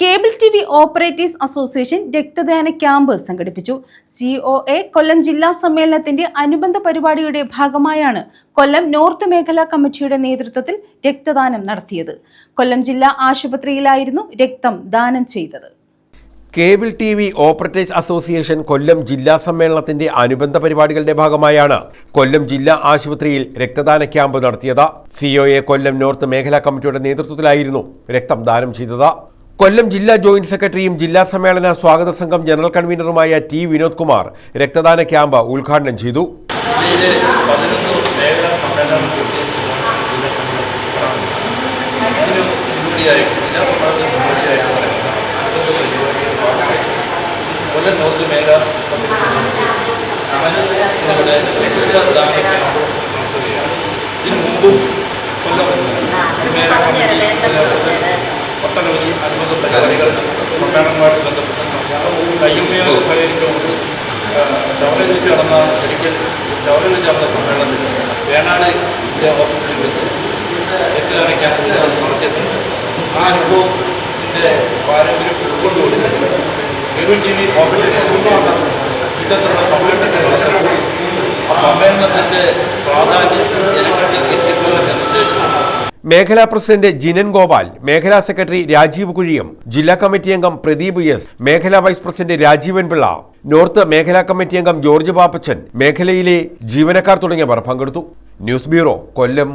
Cable T V operators association രക്തദാന camp സംഘടിപ്പിച്ചു. C O A Kollam ജില്ലാ സമ്മേളനത്തിന്റെ അനുബന്ധ പരിപാടിയുടെ ഭാഗമായാണ് കൊല്ലം നോർത്ത് മേഖലാ കമ്മിറ്റിയുടെ നേതൃത്വത്തിൽ രക്തദാനം നടത്തിയത്. കൊല്ലം ജില്ലാ ആശുപത്രിയിലായിരുന്നു രക്തം ദാനം ചെയ്തത്. Cable T V operators association Kollam ജില്ലാ സമ്മേളനത്തിന്റെ അനുബന്ധ പരിപാടികളുടെ ഭാഗമായാണ് കൊല്ലം ജില്ലാ ആശുപത്രിയിൽ രക്തദാന ക്യാമ്പ് നടത്തിയത്. സിഒഎ കൊല്ലം നോർത്ത് മേഖലാ കമ്മിറ്റിയുടെ നേതൃത്വത്തിലായിരുന്നു രക്തം ദാനം ചെയ്തത്. കൊല്ലം ജില്ലാ ജോയിന്റ് സെക്രട്ടറിയും ജില്ലാ സമ്മേളന സ്വാഗത സംഘം ജനറൽ കൺവീനറുമായ ടി വിനോദ് കുമാർ രക്തദാന ക്യാമ്പ് ഉദ്ഘാടനം ചെയ്തു ഇതിന് മുമ്പും കൊല്ലം മേഖലാ ഒട്ടനവധി അനുബന്ധ പരിപാടികൾ സമ്മേളനവുമായിട്ട് ബന്ധപ്പെട്ട് കയ്യുമയോ സഹകരിച്ചുകൊണ്ട് ചവറയിൽ വെച്ച് നടന്ന ഒരിക്കൽ ചവറയിൽ വെച്ച് നടന്ന സമ്മേളനത്തിൽ വേണാട് ഇന്ത്യ ഓഫീസിൽ വെച്ച് ക്യാമ്പ് നടത്തിയിട്ടുണ്ട് ആ അനുഭവത്തിന്റെ പാരമ്പര്യം ഉൾക്കൊണ്ടുകൊണ്ട് കേബിൾ ടി വി ഓപ്പറേഷൻ ഇത്തരത്തിലുള്ള സമ്മേളനത്തിൽ നടത്തുമ്പോൾ ആ സമ്മേളനത്തിന്റെ പ്രാധാന്യം ജനങ്ങളിലേക്ക് എത്തിക്കുക എന്ന ഉദ്ദേശം മേഖലാ പ്രസിഡന്റ് ജിനൻ ഗോപാൽ മേഖലാ സെക്രട്ടറി രാജീവ് കുഴിയം ജില്ലാ കമ്മിറ്റി അംഗം പ്രദീപ് എസ് മേഖലാ vice president Rajeevan Pillai north മേഖലാ കമ്മിറ്റി അംഗം ജോർജ് പാപ്പച്ചൻ മേഖലയിലെ ജീവനക്കാർ തുടങ്ങിയവർ പങ്കെടുത്തു. News bureau Kollam.